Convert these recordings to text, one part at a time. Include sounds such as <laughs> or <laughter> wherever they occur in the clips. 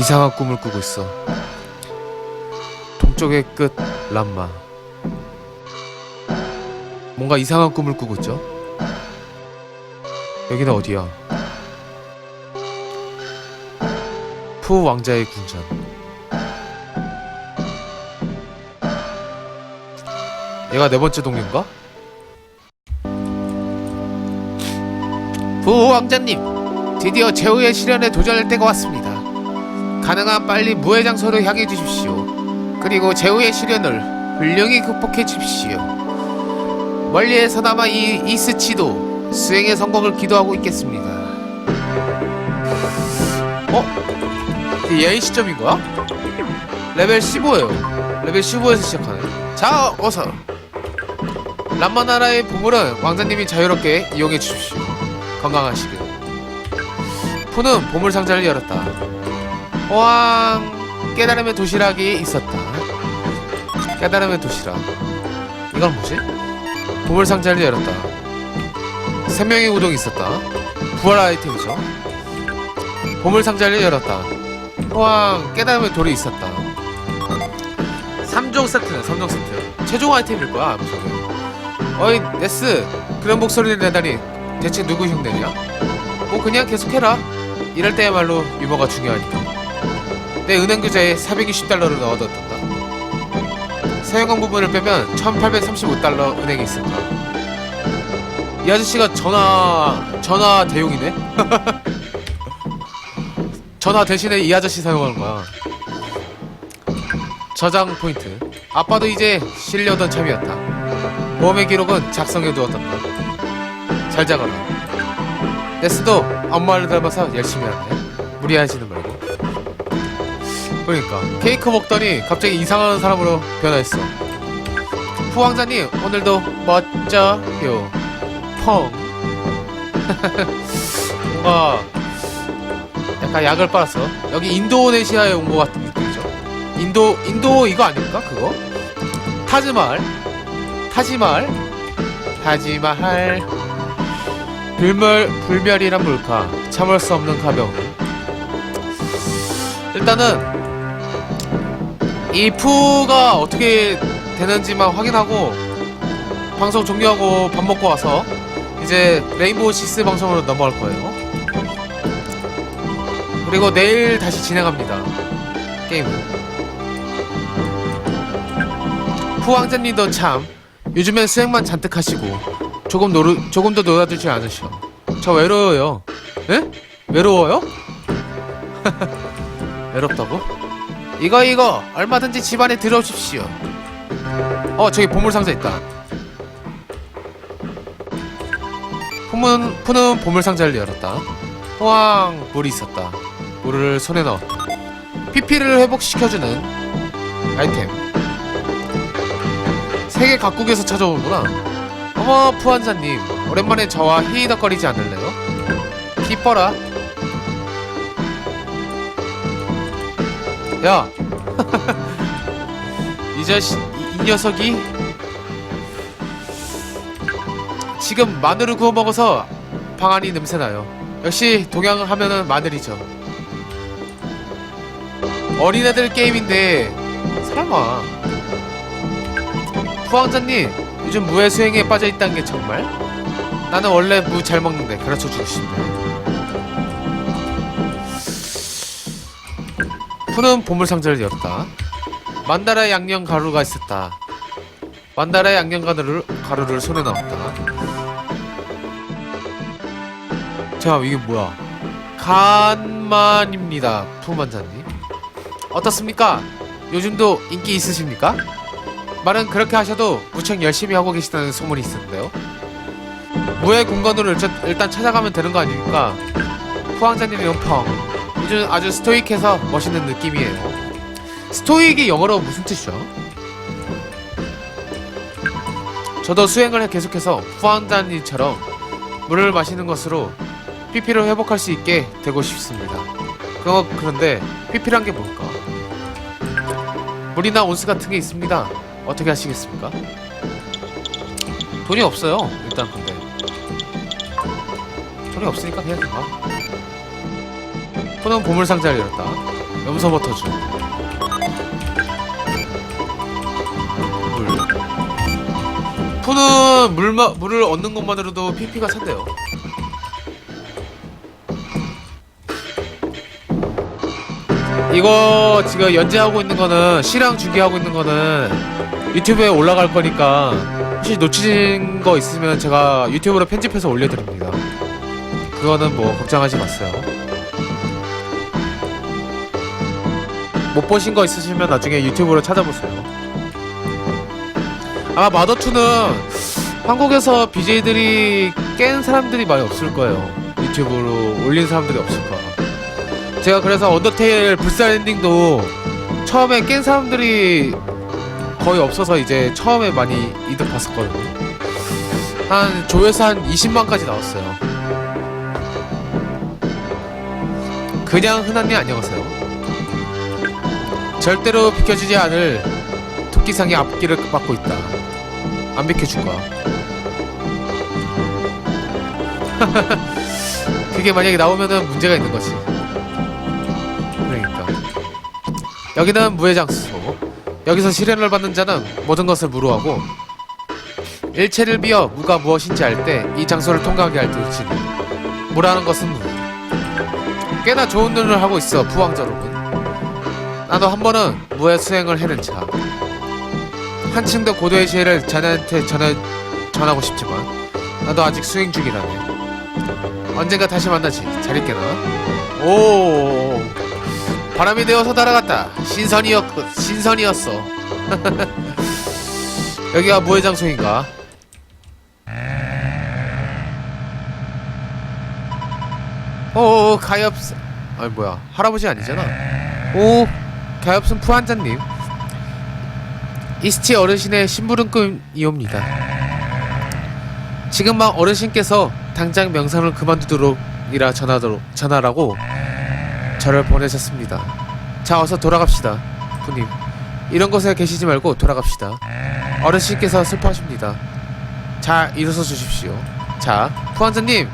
이상한 꿈을 꾸고 있어. 동쪽의 끝 람마. 뭔가 이상한 꿈을 꾸고 있죠. 여기는 어디야? 푸 왕자의 궁전. 얘가 네 번째 동료인가? 부 왕자님, 드디어 제후의 실현에 도전할 때가 왔습니다. 가능한 빨리 무해 장소로 향해 주십시오. 그리고 제후의 시련을 훌륭히 극복해 주십시오. 멀리에서나마 이 이스치도 수행의 성공을 기도하고 있겠습니다. 어? 예의 시점인 거야? 레벨 15예요. 레벨 15에서 시작하네. 자, 어서. 람마 나라의 보물은 왕자님이 자유롭게 이용해 주십시오. 건강하시길. 푸는 보물 상자를 열었다. 왕 깨달음의 도시락이 있었다. 깨달음의 도시락. 이건 뭐지? 보물 상자를 열었다. 생명의 우동이 있었다. 부활 아이템이죠. 보물 상자를 열었다. 왕 깨달음의 돌이 있었다. 3종 세트네, 3종 세트. 최종 아이템일 거야, 저게. 어이, 네스. 그런 목소리를 내다니 대체 누구 흉내냐? 뭐 그냥 계속해라. 이럴 때야말로 유머가 중요하니까. 내 은행 계좌에 420달러를 넣어뒀단다. 사용한 부분을 빼면 1835달러 은행에 있습니다. 이 아저씨가 전화 전화 대용이네. <laughs> 전화 대신에 이 아저씨 사용하는 거야. 저장 포인트. 아빠도 이제 실려던 참이었다. 보험의 기록은 작성해 두었단다. 잘 자거라. 네스도 엄마를 닮아서 열심히 하네. 무리하지는 말고. 그러니까 케이크 먹더니 갑자기 이상한 사람으로 변화했어. 후왕자님 오늘도 멋져요. 펑. <laughs> 뭔가 약간 약을 빨았어. 여기 인도네시아에 온 것 같은 느낌이죠. 인도 인도 이거 아닙니까 그거? 타지말 타지말 불멸 불멸이란 물가 참을 수 없는 가벼움. 일단은 이 푸가 어떻게 되는지만 확인하고 방송 종료하고 밥 먹고 와서 이제 레인보우 시스 방송으로 넘어갈 거예요. 그리고 내일 다시 진행합니다. 게임을. 푸 왕자님도 참 요즘엔 수행만 잔뜩 하시고 조금 노르 조금 더 놀아주지 않으셔. 저 외로워요. 에? 외로워요? <laughs> 외롭다고? 이거 이거 얼마든지 집안에 들어오십시오. 어 저기 보물 상자 있다. 푸는 푸는 보물 상자를 열었다. 호황 물이 있었다. 물을 손에 넣었다. PP를 회복시켜주는 아이템. 세계 각국에서 찾아오는구나. 어머 푸한자님 오랜만에 저와 히히덕거리지 않을래요? 기뻐라. 야, <laughs> 이 자식, 이, 이 녀석이 지금 마늘을 구워 먹어서 방안이 냄새 나요. 역시 동양 하면은 마늘이죠. 어린애들 게임인데 설마 부왕자님 요즘 무해 수행에 빠져 있다는 게 정말? 나는 원래 무 잘 먹는데 가르쳐 주고 싶네. 푸는 보물 상자를 열었다. 만다라 양념 가루가 있었다. 만다라 양념 가루를, 가루를 손에 넣었다. 자, 이게 뭐야? 간만입니다, 푸만자님. 어떻습니까? 요즘도 인기 있으십니까? 말은 그렇게 하셔도 무척 열심히 하고 계시다는 소문이 있었는데요. 무의 공간으로 일단, 일단 찾아가면 되는 거 아닙니까? 푸왕자님 용평. 요즘 아주 스토익해서 멋있는 느낌이에요. 스토익이 영어로 무슨 뜻이죠? 저도 수행을 계속해서 푸왕자님처럼 물을 마시는 것으로 PP를 회복할 수 있게 되고 싶습니다. 그거 그런데 PP란 게 뭘까? 물이나 온수 같은 게 있습니다. 어떻게 하시겠습니까? 돈이 없어요. 일단 근데 돈이 없으니까 그냥 가. 푸는 보물 상자를 열었다. 염소버터주 물. 푸는 물마, 물을 얻는 것만으로도 PP가 찬대요. 이거 지금 연재하고 있는 거는 시랑 중계하고 있는 거는 유튜브에 올라갈 거니까 혹시 놓치신 거 있으면 제가 유튜브로 편집해서 올려드립니다. 그거는 뭐 걱정하지 마세요 못 보신 거 있으시면 나중에 유튜브로 찾아보세요. 아마 마더2는 한국에서 BJ들이 깬 사람들이 많이 없을 거예요. 유튜브로 올린 사람들이 없을 거야. 제가 그래서 언더테일 불살 엔딩도 처음에 깬 사람들이 거의 없어서 이제 처음에 많이 이득 봤었거든요. 한 조회수 한 20만까지 나왔어요. 그냥 흔한 일 안녕하세요. 절대로 비켜주지 않을 토끼상의 앞길을 막고 있다. 안 비켜줄 거야. <laughs> 그게 만약에 나오면은 문제가 있는 거지. 그러니까. 여기는 무의 장소. 여기서 시련을 받는 자는 모든 것을 무로하고 일체를 비어 무가 무엇인지 알 때 이 장소를 통과하게 할 것이니 무라는 것은 무. 꽤나 좋은 눈을 하고 있어 부왕자로군. 나도 한 번은 무의 수행을 해낸 차. 한층 더 고도의 지혜를 자네한테 전해, 전하고 싶지만 나도 아직 수행 중이라네. 언젠가 다시 만나지. 잘 있게나. 오, 바람이 되어서 날아갔다. 신선이었, 신선이었어. <laughs> 여기가 무의 장소인가? 오, 가엾. 아니 뭐야, 할아버지 아니잖아. 오, 가엾은 푸한자님. 이스티 어르신의 심부름꾼이옵니다. 지금 막 어르신께서 당장 명상을 그만두도록이라 전하도록 전하라고 저를 보내셨습니다. 자, 어서 돌아갑시다, 부님. 이런 곳에 계시지 말고 돌아갑시다. 어르신께서 슬퍼하십니다. 자, 일어서 주십시오. 자, 푸한자님,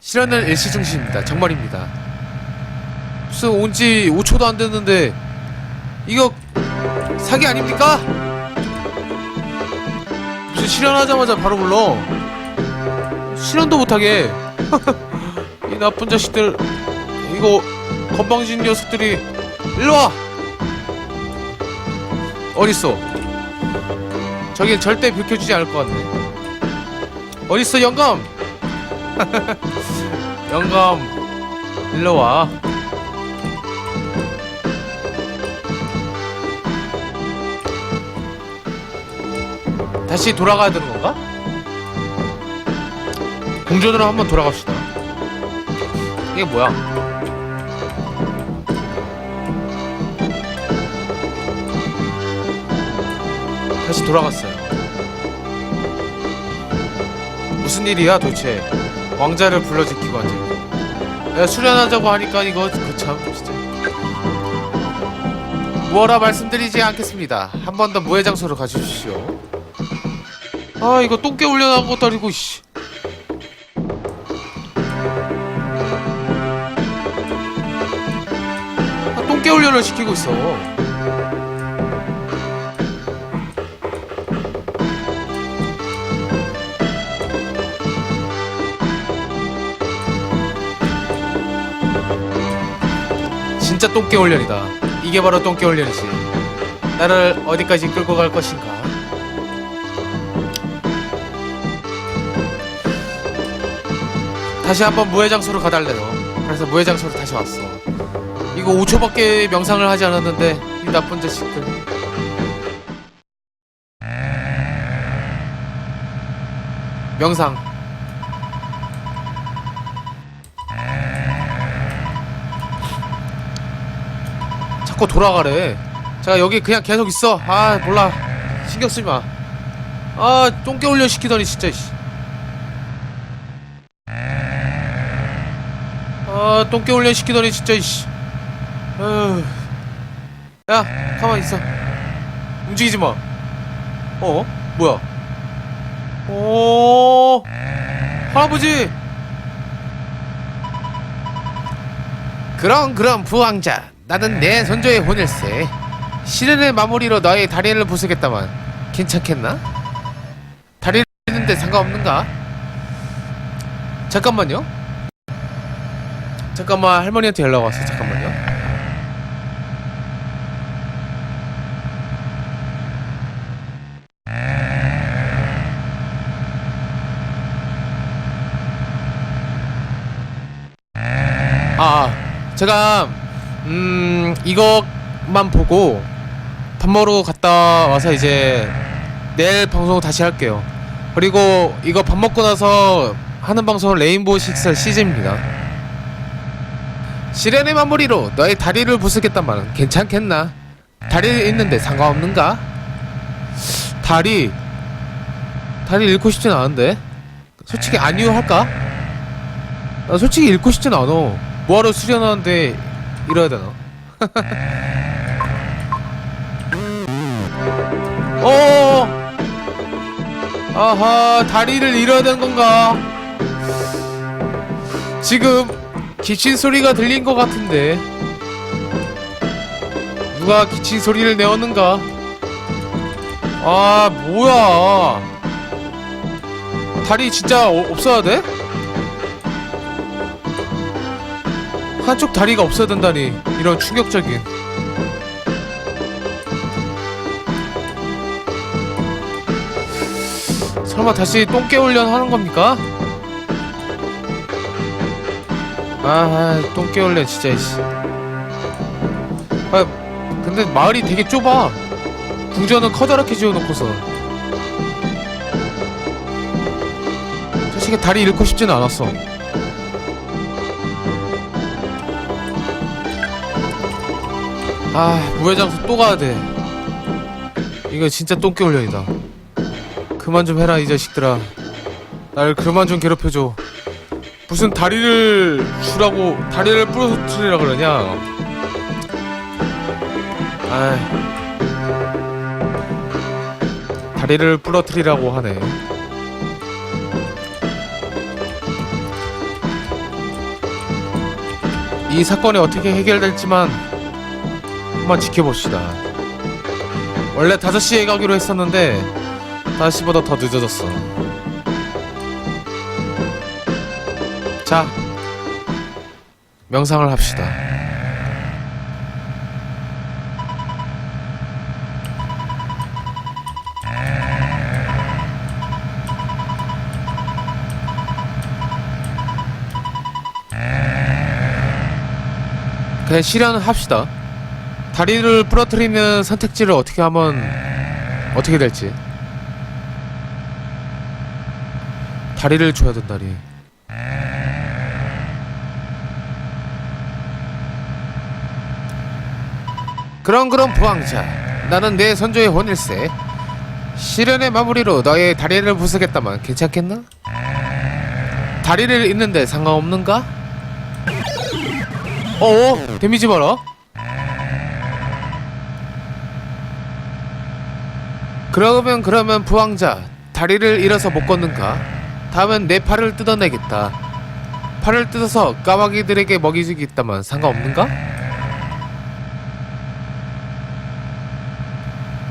실현은 일시 중심입니다. 정말입니다. 무슨 온지 5초도 안 됐는데 이거 사기 아닙니까? 무슨 실현하자마자 바로 불러. 실현도 못하게. <laughs> 이 나쁜 자식들. 이거 건방진 녀석들이. 일로와. 어딨어? 저긴 절대 비켜주지 않을 것 같네 어딨어 영감? <laughs> 영감 일로와 다시 돌아가야 되는 건가? 공전으로 한번 돌아갑시다. 이게 뭐야? 다시 돌아갔어요. 무슨 일이야 도대체? 왕자를 불러제키고 앉아. 내가 수련하자고 하니까 이거 그참 진짜. 뭐라 말씀드리지 않겠습니다. 한 번 더 무해 장소로 가주십시오. 아 이거 똥개 올려놓은 것도 아니고 씨. 아, 똥개 훈련을 시키고 있어. 진짜 똥개 훈련이다. 이게 바로 똥개 훈련이지. 나를 어디까지 끌고 갈 것인가? 다시 한번 무해장소로 가달래요. 그래서 무해장소로 다시 왔어. 이거 5초밖에 명상을 하지 않았는데 이 나쁜 자식들. 명상. 자꾸 돌아가래. 자 여기 그냥 계속 있어. 아 몰라. 신경 쓰지 마. 아 똥개 훈련 시키더니 진짜. 씨. 아 똥개 훈련 시키더니 진짜 이씨 아휴. 야 가만 있어 움직이지 마 어? 뭐야 오 할아버지 그럼 그럼 부왕자 나는 내 선조의 혼일세. 시련의 마무리로 너의 다리를 부수겠다만 괜찮겠나? 다리를 있는데 상관없는가? 잠깐만요. 잠깐만 할머니한테 연락 왔어. 잠깐만요. 아, 제가 음 이것만 보고 밥 먹으러 갔다 와서 이제 내일 방송 다시 할게요. 그리고 이거 밥 먹고 나서 하는 방송은 레인보우 식스 시즌입니다. 시련의 마무리로 너의 다리를 부수겠단 말은 괜찮겠나? 다리 있는데 상관없는가? 다리 다리 잃고 싶진 않은데 솔직히 아니요 할까? 나 솔직히 잃고 싶진 않아 뭐하러 수련하는데 이래야 되나? <laughs> 어 아하 다리를 잃어야 되는 건가? 지금 기침 소리가 들린 것 같은데 누가 기침 소리를 내었는가? 아 뭐야 다리 진짜 어- 없어야 돼? 한쪽 다리가 없어야 된다니 이런 충격적인 설마 다시 똥개 훈련 하는 겁니까? 아, 똥개 훈련 진짜 씨. 아, 근데 마을이 되게 좁아. 궁전은 커다랗게 지어놓고서. 솔직히 다리 잃고 싶지는 않았어. 아, 무회장소 또 가야 돼. 이거 진짜 똥개 훈련이다. 그만 좀 해라 이 자식들아. 날 그만 좀 괴롭혀줘. 무슨 다리를 주라고 다리를 부러뜨리라 그러냐? 아, 다리를 부러뜨리라고 하네. 이 사건이 어떻게 해결될지만 한번 지켜봅시다. 원래 5시에 가기로 했었는데 5시보다 더 늦어졌어. 자, 명상을 합시다. 그냥 실현을 합시다. 다리를 부러뜨리는 선택지를 어떻게 하면 어떻게 될지. 다리를 줘야 된다니. 그런 그런 부왕자 나는 내 선조의 혼일세 시련의 마무리로 너의 다리를 부수겠다만 괜찮겠나? 다리를 잃는데 상관없는가? 어어 데미지 봐라 그러면 그러면 부왕자 다리를 잃어서 못 걷는가? 다음엔 내 팔을 뜯어내겠다 팔을 뜯어서 까마귀들에게 먹이주겠다만 상관없는가?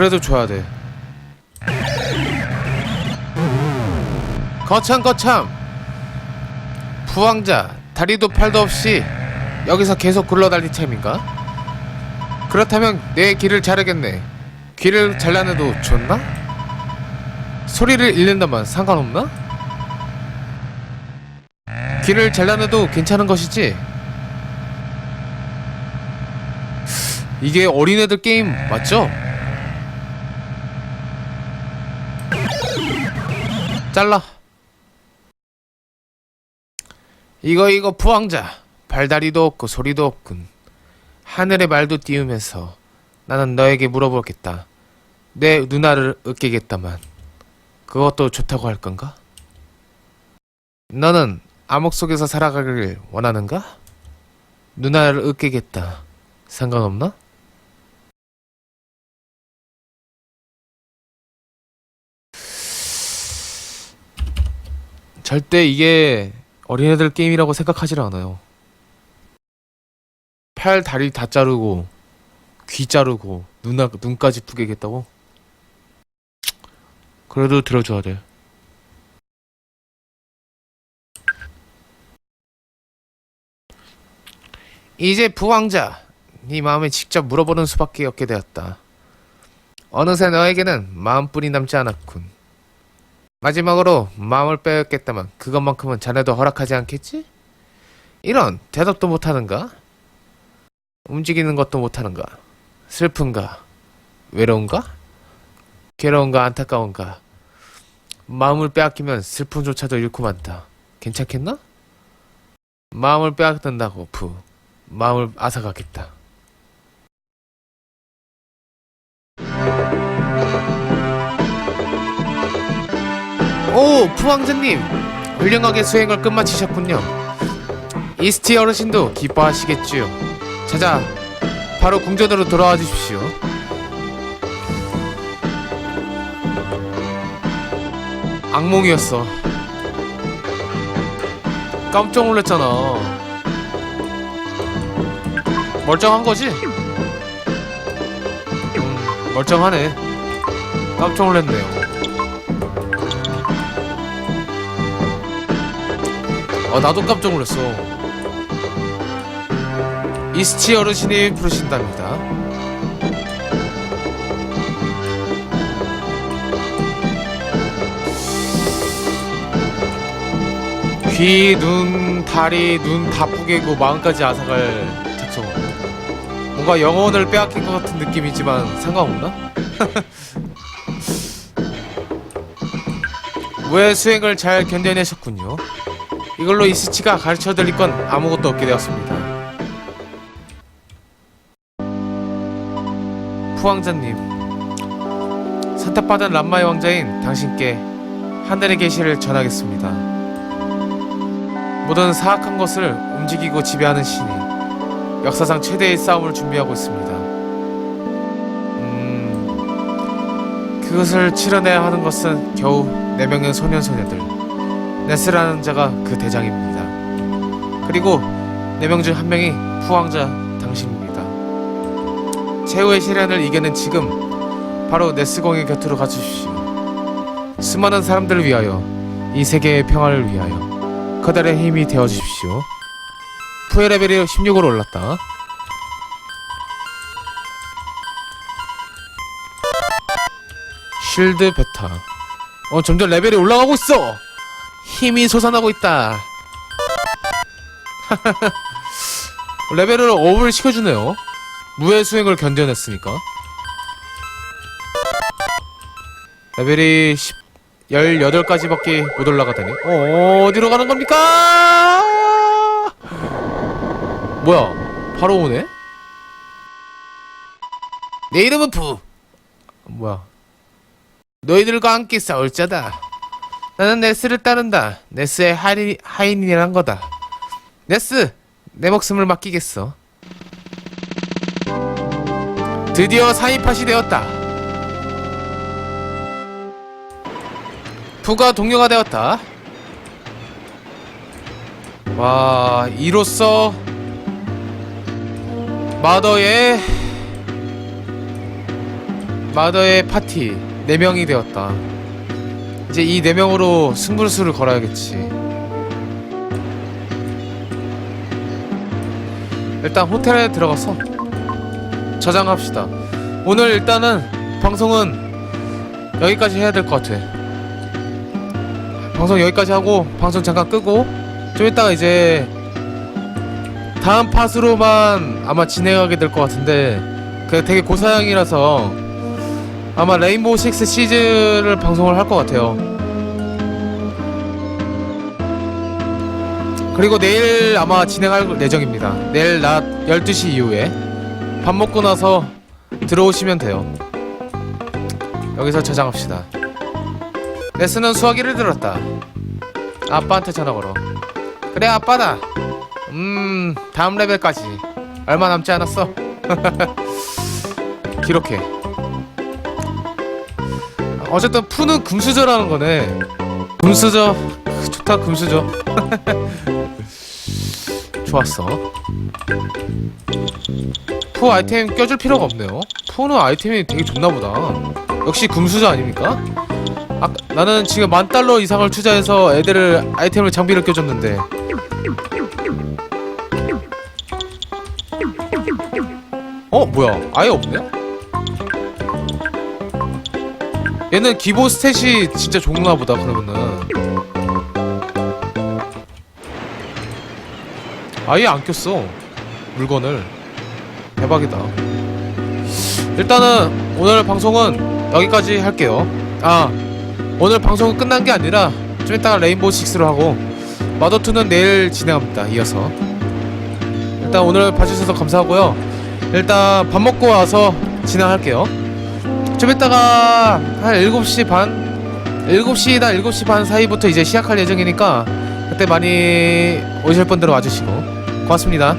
그래도 줘야 돼. 거참 거참. 부왕자 다리도 팔도 없이 여기서 계속 굴러다닐 참인가? 그렇다면 내 귀를 자르겠네. 귀를 잘라내도 좋나? 소리를 잃는다만 상관없나? 귀를 잘라내도 괜찮은 것이지? 이게 어린애들 게임 맞죠? 잘라. 이거 이거 부왕자 발다리도 없고 소리도 없군. 하늘의 말도 띄우면서 나는 너에게 물어보겠다. 내 누나를 으깨겠다만 그것도 좋다고 할 건가? 너는 암흑 속에서 살아가기를 원하는가? 누나를 으깨겠다. 상관없나? 절대 이게 어린애들 게임이라고 생각하지 않아요. 팔 다리 다 자르고 귀 자르고 눈 눈까지 뿌개겠다고? 그래도 들어줘야 돼. 이제 부왕자, 네 마음에 직접 물어보는 수밖에 없게 되었다. 어느새 너에게는 마음뿐이 남지 않았군. 마지막으로 마음을 빼앗겠다면 그것만큼은 자네도 허락하지 않겠지? 이런 대답도 못하는가? 움직이는 것도 못하는가? 슬픈가? 외로운가? 괴로운가 안타까운가? 마음을 빼앗기면 슬픔조차도 잃고 만다. 괜찮겠나? 마음을 빼앗는다고 부. 마음을 앗아가겠다. 오, 부왕자님! 훌륭하게 수행을 끝마치셨군요. 이스티 어르신도 기뻐하시겠지요. 자자, 바로 궁전으로 돌아와 주십시오. 악몽이었어. 깜짝 놀랐잖아. 멀쩡한 거지? 음, 멀쩡하네. 깜짝 놀랐네요. 아, 나도 깜짝 놀랐어. 이스치 어르신이 부르신답니다. 귀, 눈, 다리, 눈 다 뿌개고 마음까지 앗아갈 특성. 뭔가 영혼을 빼앗긴 것 같은 느낌이지만 상관없나? <laughs> 왜 수행을 잘 견뎌내셨군요. 이걸로 이스치가 가르쳐 드릴 건 아무것도 없게 되었습니다. 푸왕자님, 선택받은 람마의 왕자인 당신께 하늘의 계시를 전하겠습니다. 모든 사악한 것을 움직이고 지배하는 신이 역사상 최대의 싸움을 준비하고 있습니다. 음, 그것을 치러내야 하는 것은 겨우 네 명의 소년 소녀들. 네스라는 자가 그 대장입니다. 그리고 네 명 중 한 명이 후왕자 당신입니다. 최후의 시련을 이겨낸 지금 바로 네스공의 곁으로 가주십시오. 수많은 사람들을 위하여 이 세계의 평화를 위하여 커다란 힘이 되어 주십시오. 푸의 레벨이 16으로 올랐다. 쉴드 베타. 어 점점 레벨이 올라가고 있어. 힘이 솟아나고 있다. <laughs> 레벨을 업을 시켜주네요. 무의 수행을 견뎌냈으니까. 레벨이 10, 18까지밖에 못 올라가다니. 어, 어디로 가는 겁니까? 뭐야, 바로 오네? 내 이름은 부. 뭐야. 너희들과 함께 싸울 자다. 나는 네스를 따른다. 네스의 하인, 하인이란 거다. 네스, 내 목숨을 맡기겠어. 드디어 사이팟이 되었다. 부가 동료가 되었다. 와, 이로써 마더의 마더의 파티 4명이 되었다. 이제 이 네 명으로 승부수를 걸어야겠지. 일단 호텔에 들어가서 저장합시다. 오늘 일단은 방송은 여기까지 해야 될 것 같아. 방송 여기까지 하고 방송 잠깐 끄고 좀 이따가 이제 다음 팟으로만 아마 진행하게 될 것 같은데 그 되게 고사양이라서 아마 레인보우 식스 시즌을 방송을 할 것 같아요. 그리고 내일 아마 진행할 예정입니다. 내일 낮 12시 이후에 밥 먹고 나서 들어오시면 돼요. 여기서 저장합시다. 레스는 수화기를 들었다. 아빠한테 전화 걸어. 그래 아빠다. 음 다음 레벨까지 얼마 남지 않았어. <laughs> 기록해. 어쨌든 푸는 금수저라는 거네. 금수저 크, 좋다 금수저. <laughs> 좋았어. 푸 아이템 껴줄 필요가 없네요 푸는 아이템이 되게 좋나보다 역시 금수저 아닙니까? 아, 나는 지금 만 달러 이상을 투자해서 애들을 아이템을 장비를 껴줬는데 어 뭐야 아예 없네? 얘는 기본 스탯이 진짜 좋나 보다 그러면은. 아예 안 꼈어 물건을. 대박이다. 일단은 오늘 방송은 여기까지 할게요. 아 오늘 방송은 끝난 게 아니라 좀 이따가 레인보우 식스로 하고 마더2는 내일 진행합니다 이어서. 일단 오늘 봐주셔서 감사하고요. 일단 밥 먹고 와서 진행할게요 좀 이따가 한 7시 반? 7시나 7시 반 사이부터 이제 시작할 예정이니까 그때 많이 오실 분들은 와주시고. 고맙습니다